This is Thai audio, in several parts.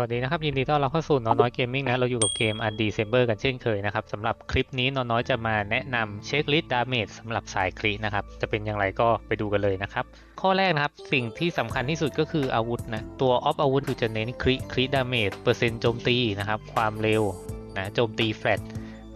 วัสดีนะครับ ยินดีต้อนรับเข้าสู่น้อยน้อยเกมมิ่งนะ เราอยู่กับเกม u n d e c e m b e r กันเช่นเคยนะครับสำหรับคลิปนี้น้อยน้อยจะมาแนะนำเช็คลิสต์ดาเมจสำหรับสายคลินะครับ จะเป็นอย่างไรก็ไปดูกันเลยนะครับ ข้อแรกนะครับ สิ่งที่สำคัญที่สุดก็คืออาวุธนะ ตัวออฟอาวุธคือจะเน้นคลิคลิดาเมจเปอร์เซ็นต์โจมตีนะครับ ความเร็วนะโจมตีแฟลต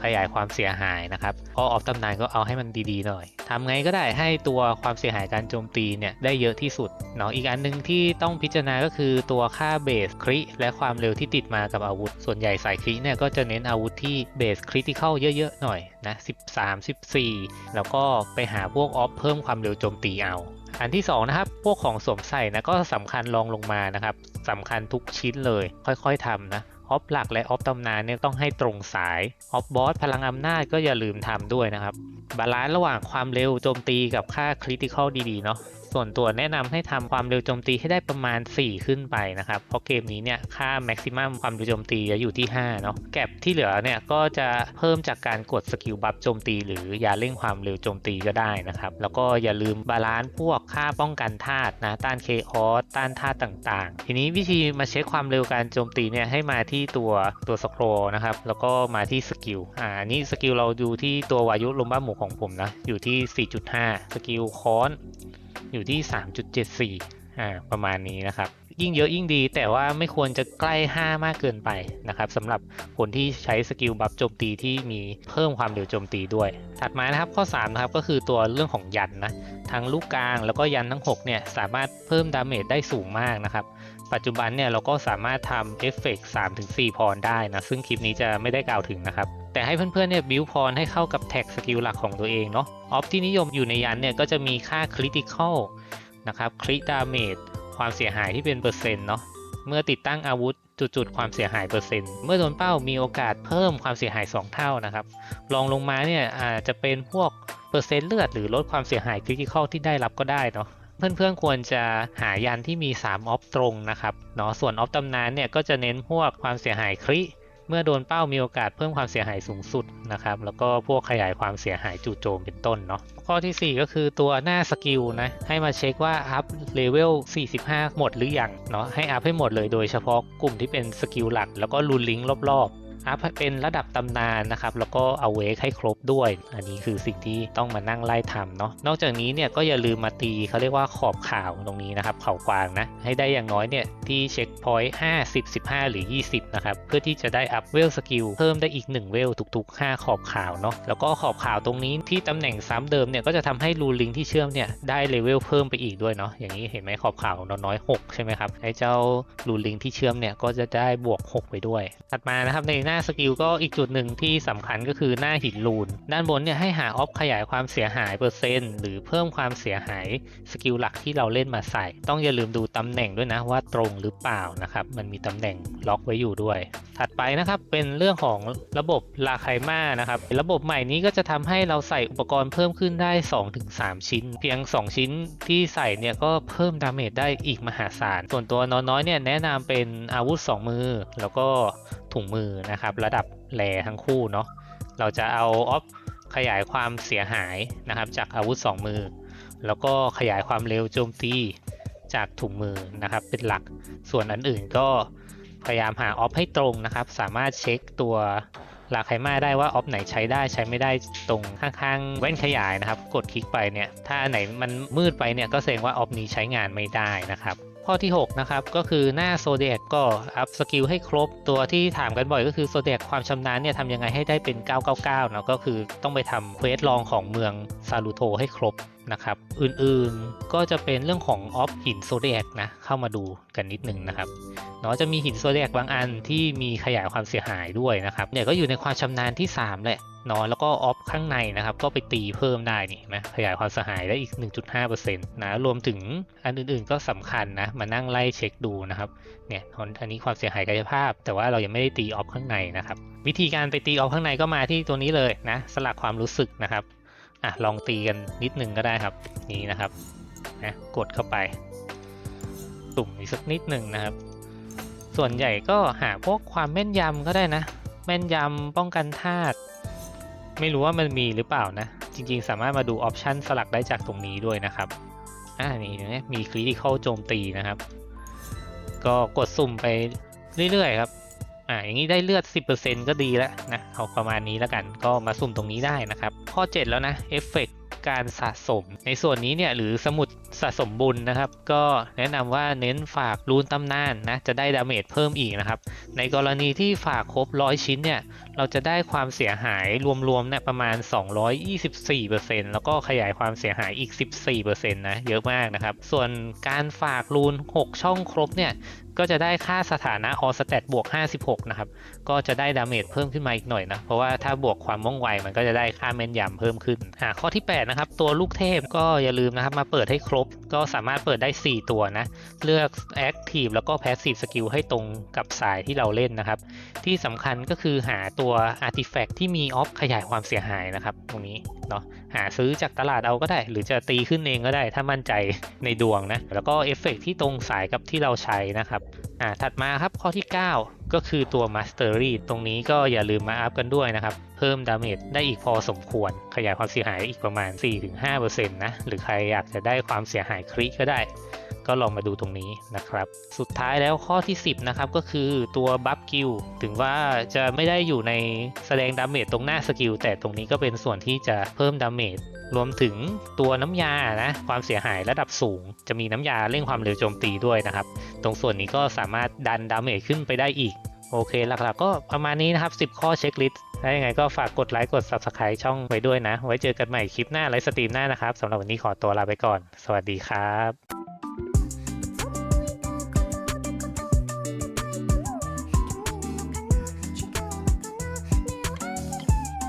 ขยายความเสียหายนะครับพอออฟตำนานก็เอาให้มันดีๆหน่อยทำไงก็ได้ให้ตัวความเสียหายการโจมตีเนี่ยได้เยอะที่สุดเนาะอีกอันหนึ่งที่ต้องพิจารณาก็คือตัวค่าเบสคริและความเร็วที่ติดมากับอาวุธ ส่วนใหญ่สายคริเนี่ยก็จะเน้นอาวุธที่เบสคริติคอลเยอะๆหน่อยนะ13 14 แล้วก็ไปหาพวกออฟเพิ่มความเร็วโจมตีเอาอันที่2นะครับ พวกของสวมใส่นะก็สำคัญรองลงมานะครับสำคัญทุกชิ้นเลย ค่อยๆทำนะ ออฟหลักและออฟตำนานเนี่ยต้องให้ตรงสายออฟบอสพลังอำนาจก็อย่าลืมทำด้วยนะครับ บาลานซ์ระหว่างความเร็วโจมตีกับค่าคริติคอลดีๆเนาะ ส่วนตัวแนะนำให้ทำความเร็วโจมตีให้ได้ประมาณ 4 ขึ้นไปนะครับ เพราะเกมนี้เนี่ยค่าแม็กซิมัมความเร็วโจมตีจะอยู่ที่5เนาะแก็บที่เหลือเนี่ยก็จะเพิ่มจากการกดสกิลบัฟโจมตี หรือยาเร่งความเร็วโจมตีก็ได้นะครับแล้วก็อย่าลืมบาลานซ์พวกค่าป้องกันธาตุนะต้านเคออสต้านธาตุต่างๆ ทีนี้วิธีมาเช็คความเร็วการโจมตีเนี่ยให้มาที่ตัวตัวสโครนะครับแล้วก็มาที่สกิลอ่านนี้สกิลเราดูที่ตัววายุลมบ้าหมูของผมนะอยู่ที่ 4.5 สกิลค้อน อยู่ที่ 3.74อ่าประมาณนี้นะครับ ยิ่งเยอะยิ่งดี แต่ว่าไม่ควรจะใกล้ 5 มากเกินไปนะครับสำหรับคนที่ใช้สกิลบัฟโจมตีที่มีเพิ่มความเร็วโจมตีด้วย ถัดมานะครับข้อ3นะครับก็คือตัวเรื่องของยันนะทั้งลูกกลางแล้วก็ยันทั้ง 6 เนี่ยสามารถเพิ่มดาเมจได้สูงมากนะครับปัจจุบันเนี่ยเราก็สามารถทำเอฟเฟกต์3-4พรได้นะ ซึ่งคลิปนี้จะไม่ได้กล่าวถึงนะครับ แต่ให้เพื่อนๆเนี่ยบิวพรให้เข้ากับแท็กสกิลหลักของตัวเองเนาะออฟที่นิยมอยู่ในยันเนี่ยก็จะมีค่าคริติคอลนะครับคริดาเมจความเสียหายที่เป็นเปอร์เซ็นต์เนาะเมื่อติดตั้งอาวุธจุดๆความเสียหายเปอร์เซ็นต์เมื่อโดนเป้ามีโอกาสเพิ่มความเสียหาย 2 เท่านะครับรองลงมาเนี่ยอาจจะเป็นพวกเปอร์เซ็นต์เลือดหรือลดความเสียหายคริติคอลที่ได้รับก็ได้เนาะเพื่อนๆควรจะหายันที่มี 3 ออฟตรงนะครับเนาะส่วนออฟตำนานเนี่ยก็จะเน้นพวกความเสียหายคริ เมื่อโดนเป้ามีโอกาสเพิ่มความเสียหายสูงสุดนะครับ แล้วก็พวกขยายความเสียหายจู่โจมเป็นต้นเนาะข้อทีสี่ 4 ก็คือตัวหน้าสกิลนะให้มาเช็คว่าอัพเลเวล 45 หมดหรือยังเนาะให้อัพให้หมดเลยโดยเฉพาะกลุ่มที่เป็นสกิลหลัก แล้วก็รูนลิงก์รอบๆ อัพเป็นระดับตำนานนะครับแล้วก็เอาเวกให้ครบด้วย อันนี้คือสิ่งที่ต้องมานั่งไล่ทำเนาะนอกจากนี้เนี่ยก็อย่าลืมมาตีเขาเรียกว่าขอบข่าวตรงนี้นะครับข่าวกวางนะให้ได้อย่างน้อยเนี่ยที่เช็คพอยต์50 15หรือ 20นะครับเพื่อที่จะได้อัพเวลสกิลเพิ่มได้อีก 1 เวลทุกๆ 5 ขอบข่าวเนาะแล้วก็ขอบข่าวตรงนี้ที่ตำแหน่งซ้ำเดิมเนี่ยก็จะทำให้รูลิงที่เชื่อมเนี่ยได้เลเวลเพิ่มไปอีกด้วยเนาะอย่างนี้เห็นไหมขอบข่าวเราน้อย 6 ใช่ไหมครับไอ้เจ้ารูลิงที่เชื่อมเนี่ยก็จะได้บวก 6 ไปด้วย ถัดมานะครับในหน้าสกิลก็อีกจุดหนึ่งที่สำคัญก็คือหน้าหินรูน ด้านบนเนี่ยให้หาออฟขยายความเสียหายเปอร์เซ็นต์หรือเพิ่มความเสียหายสกิลหลักที่เราเล่นมาใส่ ต้องอย่าลืมดูตำแหน่งด้วยนะว่าตรงหรือเปล่านะครับ มันมีตำแหน่งล็อกไว้อยู่ด้วย ถัดไปนะครับเป็นเรื่องของระบบลาไคมานะครับ ระบบใหม่นี้ก็จะทำให้เราใส่อุปกรณ์เพิ่มขึ้นได้ 2-3 ชิ้น เพียง 2 ชิ้นที่ใส่เนี่ยก็เพิ่มดาเมจได้อีกมหาศาล ส่วนตัวน้อยๆเนี่ยแนะนำเป็นอาวุธ 2 มือ แล้วก็ ถุงมือนะครับ ระดับแรทั้งคู่เนาะเราจะเอาออฟขยายความเสียหายนะครับ จากอาวุธ 2 มือ แล้วก็ขยายความเร็วโจมตีจากถุงมือนะครับ เป็นหลักส่วนอันอื่นก็พยายามหาออฟให้ตรงนะครับ สามารถเช็คตัวลาไคมาได้ว่าออฟไหนใช้ได้ใช้ไม่ได้ตรงข้างๆแว่นขยายนะครับ กดคลิกไปเนี่ย ถ้าอันไหนมันมืดไปเนี่ยก็แสดงว่าออฟนี้ใช้งานไม่ได้นะครับ ข้อที่ 6 นะครับ ก็คือหน้าโซเดียกก็อัพสกิลให้ครบตัวที่ถามกันบ่อยก็คือโซเดียกความชำนาญเนี่ยทำยังไงให้ได้เป็น 999เนาะก็คือต้องไปทำเควสลองของเมืองซาลูโทให้ครบ นะครับ อื่นๆก็จะเป็นเรื่องของออฟหินโซเดียกนะ เข้ามาดูกันนิดนึงนะครับเนาะจะมีหินโซเดียกบางอันที่มีขยายความเสียหายด้วยนะครับเนี่ยก็อยู่ในความชำนาญที่ 3 แหละเนาะแล้วก็ออฟข้างในนะครับ ก็ไปตีเพิ่มได้นี่นไหมขยายความเสียหายได้อีก 1.5%นะรวมถึงอันอื่นๆก็สำคัญนะ มานั่งไล่เช็คดูนะครับเนี่ยอันนี้ความเสียหายกายภาพ แต่ว่าเรายังไม่ได้ตีออฟข้างในนะครับ วิธีการไปตีออฟข้างในก็มาที่ตัวนี้เลยนะ สลักความรู้สึกนะครับ อะลองตีกันนิดนึงก็ได้ครับ นี่นะครับนะกดเข้าไปตุ่มอีกสักนิดหนึ่งนะครับ ส่วนใหญ่ก็หาพวกความแม่นยำก็ได้นะ แม่นยำป้องกันธาตุไม่รู้ว่ามันมีหรือเปล่านะ จริงๆ สามารถมาดูออปชันสลักได้จากตรงนี้ด้วยนะครับอ่านี่นไหมมีคริติคอลโจมตีนะครับ ก็กดสุ่มไปเรื่อยๆครับ อ่าอย่างนี้ได้เลือด 10%ก็ดีแล้วนะ เอาประมาณนี้แล้วกัน ก็มาสุ่มตรงนี้ได้นะครับ ข้อ 7 แล้วนะเอฟเฟกการสะสม ในส่วนนี้เนี่ยหรือสมุดสะสมบุญนะครับ ก็แนะนำว่าเน้นฝากรูนตำนานนะจะได้ดาเมจเพิ่มอีกนะครับ ในกรณีที่ฝากครบ 100 ชิ้นเนี่ยเราจะได้ความเสียหายรวมๆเนี่ยประมาณ 224%แล้วก็ขยายความเสียหายอีก 14%นะเยอะมากนะครับ ส่วนการฝากรูน 6 ช่องครบเนี่ย ก็จะได้ค่าสถานะออสแตทบวก 56 นะครับ ก็จะได้ดาเมจเพิ่มขึ้นมาอีกหน่อยนะ เพราะว่าถ้าบวกความว่องไวมันก็จะได้ค่าแม่นยำเพิ่มขึ้น อ่าข้อที่ 8 นะครับ ตัวลูกเทพก็อย่าลืมนะครับ มาเปิดให้ครบ ก็สามารถเปิดได้ 4 ตัวนะ เลือก Active แล้วก็ Passive Skill ให้ตรงกับสายที่เราเล่นนะครับ ที่สำคัญก็คือหาตัว Artifact ที่มีออฟขยายความเสียหายนะครับ ตรงนี้ เนาะหาซื้อจากตลาดเอาก็ได้ หรือจะตีขึ้นเองก็ได้ ถ้ามั่นใจในดวงนะ แล้วก็เอฟเฟกต์ที่ตรงสายกับที่เราใช้นะครับอ่าถัดมาครับข้อที่ 9 ก็คือตัว Mastery ตรงนี้ก็อย่าลืมมาอัพกันด้วยนะครับ เพิ่มดาเมจได้อีกพอสมควร ขยายความเสียหายอีกประมาณ 4-5%นะหรือใครอยากจะได้ความเสียหายคริก็ได้ ก็ลองมาดูตรงนี้นะครับ สุดท้ายแล้วข้อที่ 10 นะครับ ก็คือตัวบัฟกิลถึงว่าจะไม่ได้อยู่ในแสดงดาเมจตรงหน้าสกิลแต่ตรงนี้ก็เป็นส่วนที่จะเพิ่มดาเมจรวมถึงตัวน้ำยานะความเสียหายระดับสูง จะมีน้ำยาเร่งความเร็วโจมตีด้วยนะครับ ตรงส่วนนี้ก็สามารถดันดาเมจขึ้นไปได้อีก โอเคหลักๆก็ประมาณนี้นะครับ 10 ข้อเช็คลิสต์ถ้ายังไงก็ฝากกดไลค์กด Subscribe ช่องไว้ด้วยนะ ไว้เจอกันใหม่คลิปหน้าไลฟ์สตรีมหน้านะครับสำหรับวันนี้ขอตัวลาไปก่อน สวัสดีครับ